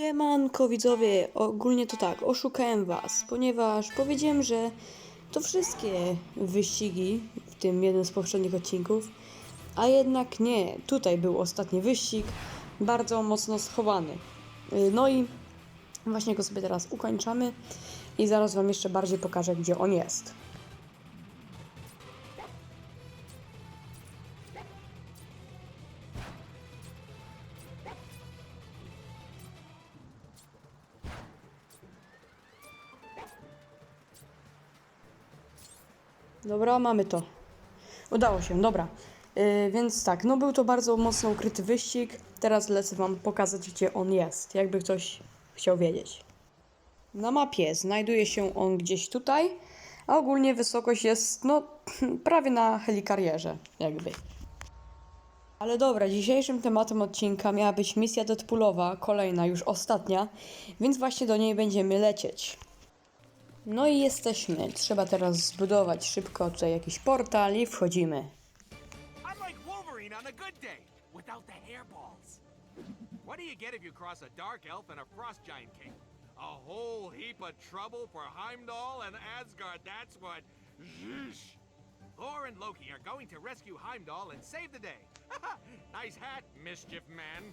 Siemanko widzowie, ogólnie to tak, oszukałem was, ponieważ powiedziałem, że to wszystkie wyścigi, w tym jeden z poprzednich odcinków, a jednak nie, tutaj był ostatni wyścig, bardzo mocno schowany. Y, No i właśnie go sobie teraz ukończamy i zaraz wam jeszcze bardziej pokażę, gdzie on jest. Dobra, mamy to. Udało się, dobra. Yy, więc tak, no był to bardzo mocno ukryty wyścig. Teraz lecę Wam pokazać, gdzie on jest, jakby ktoś chciał wiedzieć. Na mapie znajduje się on gdzieś tutaj, a ogólnie wysokość jest, no, prawie na helikarierze, jakby. Ale dobra, dzisiejszym tematem odcinka miała być misja Deadpoolowa, kolejna, już ostatnia, więc właśnie do niej będziemy lecieć. No i jesteśmy. Trzeba teraz zbudować szybko tutaj jakiś portal i wchodzimy. What do you get if you cross a dark elf and a frost giant king? A whole heap of trouble for Heimdall and Asgard, that's what. Zhoosh. Thor and Loki are going to rescue Heimdall and save the day. nice hat, Mischief Man.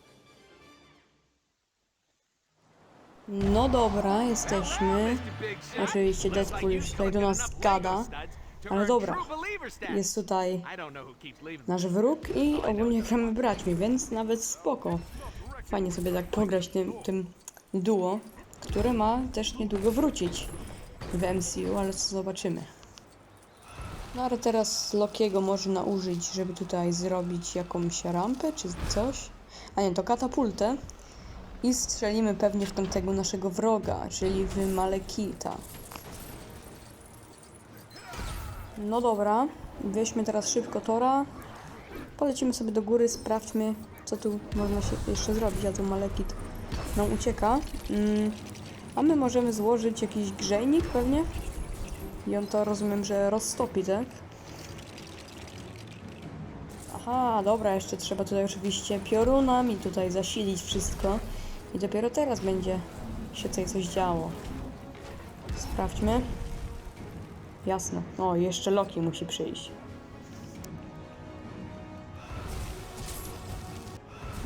No dobra, jesteśmy. Oczywiście Deadpool już tutaj do nas gada. Ale dobra, jest tutaj nasz wróg i ogólnie gramy braćmi, więc nawet spoko. Fajnie sobie tak pograć tym, tym duo, które ma też niedługo wrócić w MCU, ale co zobaczymy. No ale teraz Lokiego można użyć, żeby tutaj zrobić jakąś rampę czy coś. A nie, to katapultę. I strzelimy pewnie w tamtego naszego wroga, czyli w Malekita. No dobra, weźmy teraz szybko Tora. Polecimy sobie do góry, sprawdźmy, co tu można się jeszcze zrobić, a tu Malekit nam ucieka. Mm, a my możemy złożyć jakiś grzejnik pewnie. I on to rozumiem, że roztopi, tak? Aha, dobra, jeszcze trzeba tutaj oczywiście piorunami tutaj zasilić wszystko. I dopiero teraz będzie się tutaj coś działo. Sprawdźmy. Jasne. O, jeszcze Loki musi przyjść.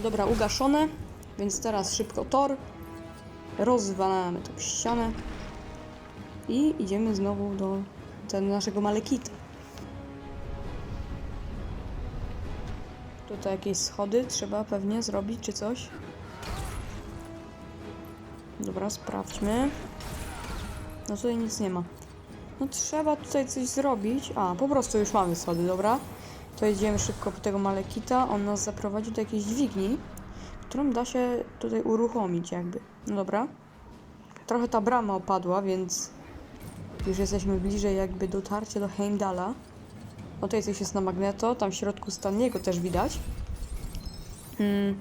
Dobra, ugaszone. Więc teraz szybko tor. Rozwalamy tą ścianę. I idziemy znowu do ten naszego Malekita. Tutaj jakieś schody trzeba pewnie zrobić, czy coś. Dobra, sprawdźmy. No tutaj nic nie ma. No trzeba tutaj coś zrobić. A, po prostu już mamy schody, dobra. To idziemy szybko po tego Malekita. On nas zaprowadzi do jakiejś dźwigni, którą da się tutaj uruchomić jakby. No dobra. Trochę ta brama opadła, więc już jesteśmy bliżej jakby dotarcia do Heimdala. No tutaj coś jest na magneto, tam w środku Staniego też widać. Mm.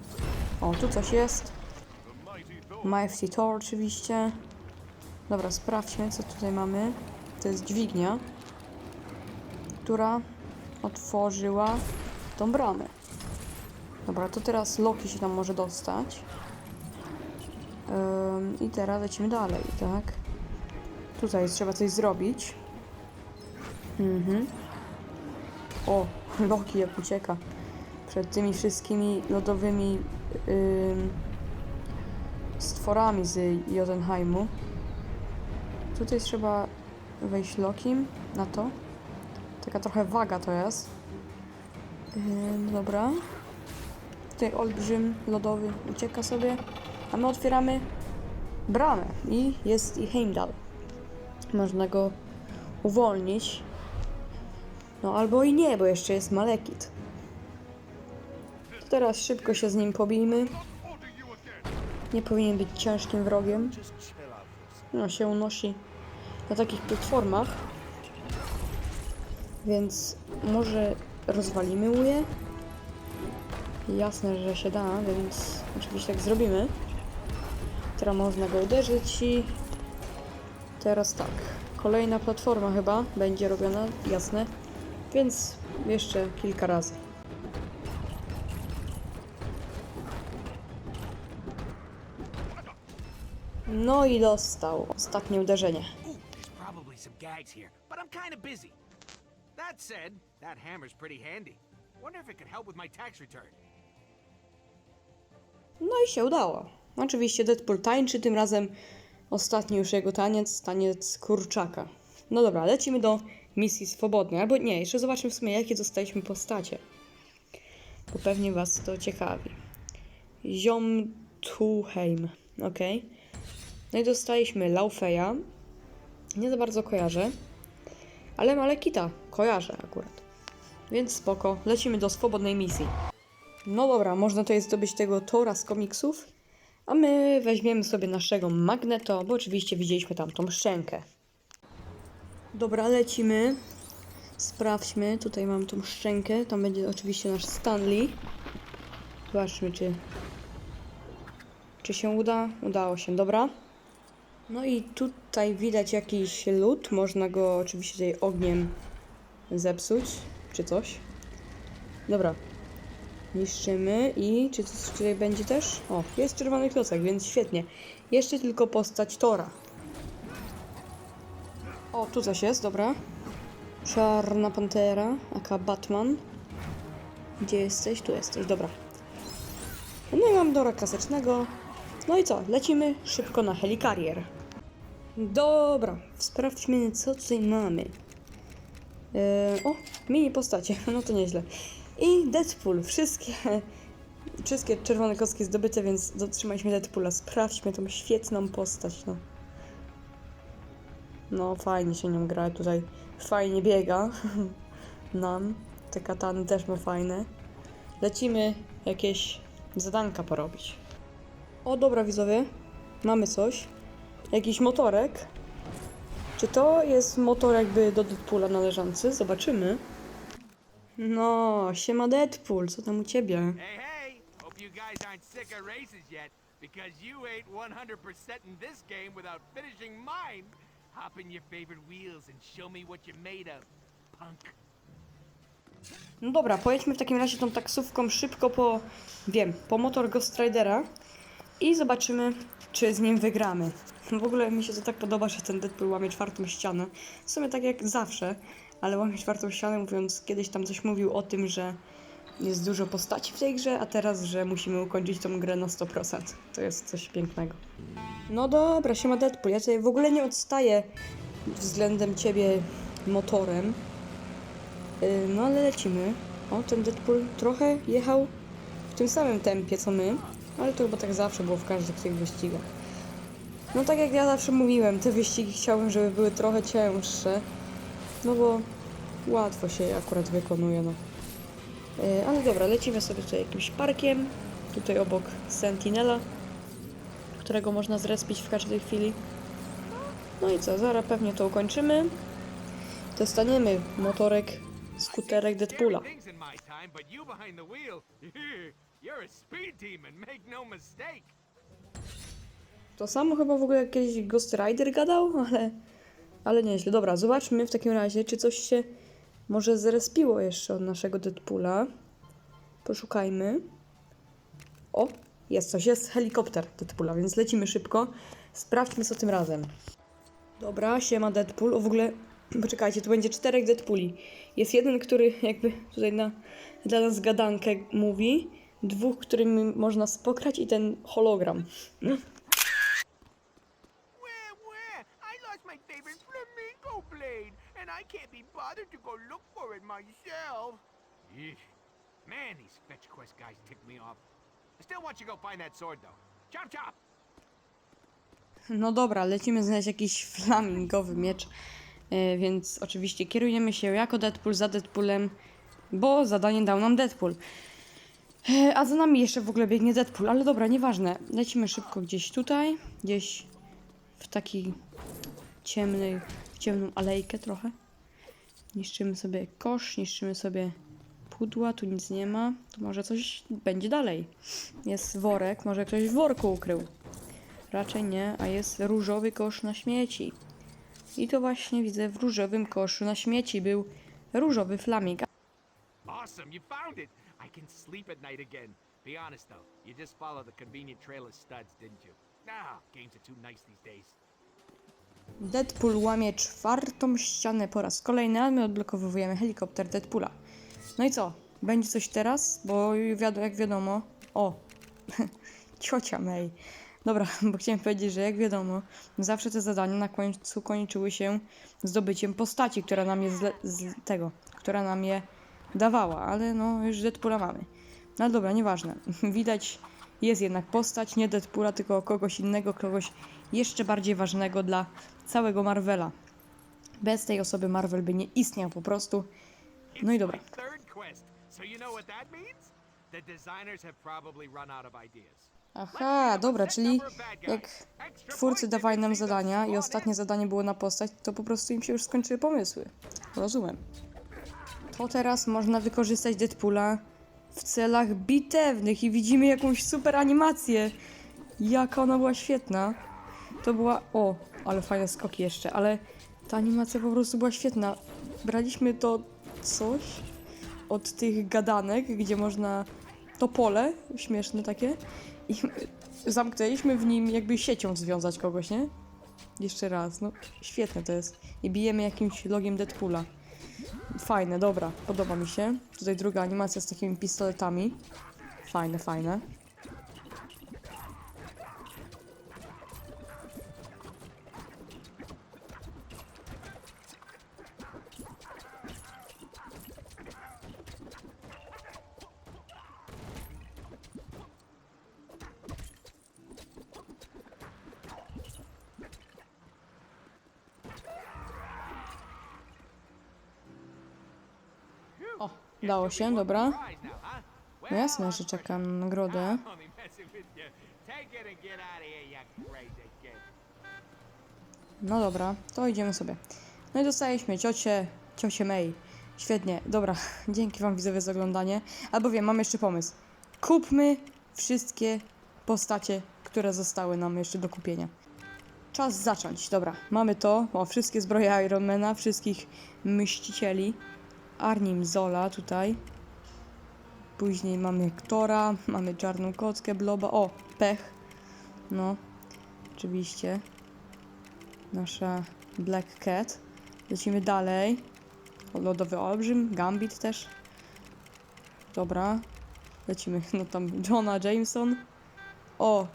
O, tu coś jest. Mighty Thor oczywiście. Dobra, sprawdźmy, co tutaj mamy. To jest dźwignia, która otworzyła tą bramę. Dobra, to teraz Loki się tam może dostać. I teraz lecimy dalej, tak? Tutaj trzeba coś zrobić. Mhm. O, Loki jak ucieka przed tymi wszystkimi lodowymi ym, stworami z Jotunheimu. Tutaj trzeba wejść Lokim na to. Taka trochę waga to jest. Ym, dobra. Tutaj olbrzym lodowy ucieka sobie, a my otwieramy bramę i jest i Heimdall. Można go uwolnić. No albo i nie, bo jeszcze jest Malekit. Teraz szybko się z nim pobijmy. Nie powinien być ciężkim wrogiem. No, się unosi na takich platformach. Więc może rozwalimy mu je. Jasne, że się da, więc oczywiście tak zrobimy. Teraz można go uderzyć i teraz tak. Kolejna platforma chyba będzie robiona, jasne. Więc jeszcze kilka razy. No i dostał ostatnie uderzenie. Ooh, there's probably some gags here, but I'm kind of busy. That said, that hammer's pretty handy. Wonder if it could help with my tax return. No i się udało. Oczywiście Deadpool tańczy, tym razem ostatni już jego taniec, taniec kurczaka. No dobra, lecimy do misji swobodnej. Albo nie, jeszcze zobaczmy w sumie, jakie dostaliśmy postacie. Bo pewnie was to ciekawi. Ziom Tuheim, ok. No i dostaliśmy Laufeya. Nie za bardzo kojarzę. Ale Malekita kojarzę akurat. Więc spoko, lecimy do swobodnej misji. No dobra, można tutaj zdobyć tego Tora z komiksów, a my weźmiemy sobie naszego Magneto, bo oczywiście widzieliśmy tam tą szczękę. Dobra, lecimy. Sprawdźmy, tutaj mam tą szczękę, tam będzie oczywiście nasz Stanley. Zobaczmy, czy, czy się uda. Udało się, dobra. No i tutaj widać jakiś lód, można go oczywiście tutaj ogniem zepsuć, czy coś. Dobra, Niszczymy i czy coś tutaj będzie też? O, jest czerwony klocek, więc świetnie. Jeszcze tylko postać Tora. O, tu coś jest, dobra. Czarna Pantera, aka Batman. Gdzie jesteś? Tu jesteś, dobra. No i mam Dora klasycznego. No i co? Lecimy szybko na helikarier. Dobra, sprawdźmy co tutaj mamy. Eee, o, mini postacie, no to nieźle. I Deadpool, wszystkie, wszystkie czerwone kostki zdobyte, więc dotrzymaliśmy Deadpoola. Sprawdźmy tą świetną postać, no. No, fajnie się nią gra tutaj. Fajnie biega. Nam. Te katany też ma fajne. Lecimy jakieś zadanka porobić. O, dobra widzowie. Mamy coś. Jakiś motorek. Czy to jest motor jakby do Deadpoola należący? Zobaczymy. No, siema Deadpool, co tam u ciebie? Because you ain't 100% in this game without finishing mine. Hop in your favorite wheels and show me what you're made of, punk. No dobra, pojedźmy w takim razie tą taksówką szybko po, wiem, po motor Ghost Ridera i zobaczymy, czy z nim wygramy. W ogóle mi się to tak podoba, że ten Deadpool łamie czwartą ścianę. W sumie tak jak zawsze, ale łamie czwartą ścianę, mówiąc, kiedyś tam coś mówił o tym, że jest dużo postaci w tej grze, a teraz, że musimy ukończyć tą grę na 100%. To jest coś pięknego. No dobra, siema Deadpool, ja tutaj w ogóle nie odstaję względem ciebie motorem. Yy, No ale lecimy. O, ten Deadpool trochę jechał w tym samym tempie co my, ale to chyba tak zawsze było w każdych tych wyścigach. No tak jak ja zawsze mówiłem, te wyścigi chciałbym, żeby były trochę cięższe, no bo łatwo się je akurat wykonuje, no. Yy, ale dobra, lecimy sobie tutaj jakimś parkiem, tutaj obok Sentinela, którego można zrespić w każdej chwili. No i co, zaraz pewnie to ukończymy. Dostaniemy motorek, skuterek Deadpoola. You're a speed demon, make no mistake. To samo chyba w ogóle kiedyś Ghost Rider gadał, ale, ale nieźle. Dobra, zobaczmy w takim razie, czy coś się może zrespiło jeszcze od naszego Deadpoola. Poszukajmy. O, jest coś, jest helikopter Deadpoola, więc lecimy szybko. Sprawdźmy co tym razem. Dobra, siema Deadpool. O, w ogóle, poczekajcie, tu będzie czterech Deadpooli. Jest jeden, który jakby tutaj na, dla nas gadankę mówi, dwóch, którymi można spokrać i ten hologram. Man, these fetch quest guys tick me off. I still want you to go find that sword, though. Chop chop! No dobra, lecimy znaleźć jakiś flamingowy miecz, e, więc oczywiście kierujemy się jako Deadpool za Deadpoolem, bo zadanie dał nam Deadpool. E, A za nami jeszcze w ogóle biegnie Deadpool, ale dobra, nieważne. Lecimy szybko gdzieś tutaj, gdzieś w taki ciemny, w ciemną alejkę trochę. Niszczymy sobie kosz, niszczymy sobie pudła, tu nic nie ma. Tu może coś będzie dalej. Jest worek, może ktoś w worku ukrył. Raczej nie, a jest różowy kosz na śmieci. I to właśnie widzę w różowym koszu na śmieci był różowy flaming. Awesome, you found it! I can sleep at night again. Be honest, though, you just followed the convenient trail of studs, didn't you? Nah, games are too nice these days. Deadpool łamie czwartą ścianę po raz kolejny, a my odblokowujemy helikopter Deadpoola. No i co? Będzie coś teraz? Bo wiadomo, jak wiadomo... O! Ciocia May. Dobra, bo chciałem powiedzieć, że jak wiadomo, zawsze te zadania na końcu kończyły się zdobyciem postaci, która nam je z tego, która nam je dawała, ale no już Deadpoola mamy. No dobra, nieważne. Widać, jest jednak postać, nie Deadpoola, tylko kogoś innego, kogoś jeszcze bardziej ważnego dla całego Marvela. Bez tej osoby Marvel by nie istniał po prostu. No i dobra. Aha, dobra, czyli jak twórcy dawali nam zadania i ostatnie zadanie było na postać, to po prostu im się już skończyły pomysły. Rozumiem. To teraz można wykorzystać Deadpoola w celach bitewnych i widzimy jakąś super animację. Jaka ona była świetna. To była... O, ale fajne skoki jeszcze, ale ta animacja po prostu była świetna. Braliśmy to coś od tych gadanek, gdzie można to pole, śmieszne takie, i zamknęliśmy w nim jakby siecią związać kogoś, nie? Jeszcze raz, no świetne to jest. I bijemy jakimś logiem Deadpoola. Fajne, dobra, podoba mi się. Tutaj druga animacja z takimi pistoletami. Fajne, fajne. Dało się, dobra. No jasne, że czekam na nagrodę. No dobra, to idziemy sobie. No i dostaliśmy ciocię, ciocię May. Świetnie, dobra, dzięki wam widzowie za oglądanie. Albo wiem, mam jeszcze pomysł. Kupmy wszystkie postacie, które zostały nam jeszcze do kupienia. Czas zacząć, dobra, mamy to. O, wszystkie zbroje Ironmana, wszystkich mścicieli. Arnim Zola tutaj. Później mamy Ktora, mamy czarną kockę, Bloba. O, pech. No, oczywiście nasza Black Cat. Lecimy dalej. Lodowy Olbrzym, Gambit też. Dobra. Lecimy, no tam Johna Jameson. O,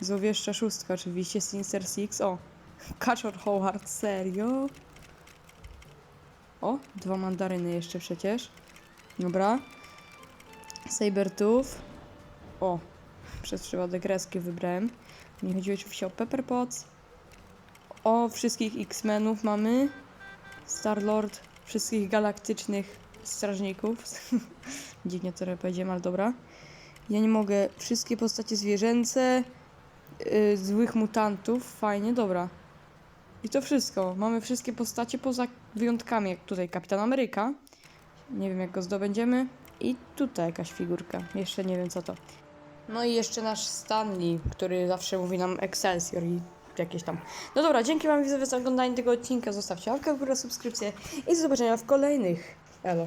złowieszcza szóstka oczywiście, Sinister Six. O, Kaczor Howard, serio? O, dwa mandaryny jeszcze przecież. Dobra. Sabertooth. O, przez przypadek kreski wybrałem. Nie chodziło oczywiście o Pepper Potts. O, wszystkich X-Menów mamy. Star-Lord, wszystkich galaktycznych strażników. Dziwnie to powiedziałem, ale dobra. Ja nie mogę. Wszystkie postacie zwierzęce, yy, złych mutantów. Fajnie, dobra. I to wszystko. Mamy wszystkie postacie poza wyjątkami, jak tutaj Kapitan Ameryka. Nie wiem, jak go zdobędziemy. I tutaj jakaś figurka. Jeszcze nie wiem, co to. No i jeszcze nasz Stanley, który zawsze mówi nam Excelsior i jakieś tam. No dobra, dzięki wam widzowie za oglądanie tego odcinka. Zostawcie łapkę w górę, subskrypcję i do zobaczenia w kolejnych. Elo.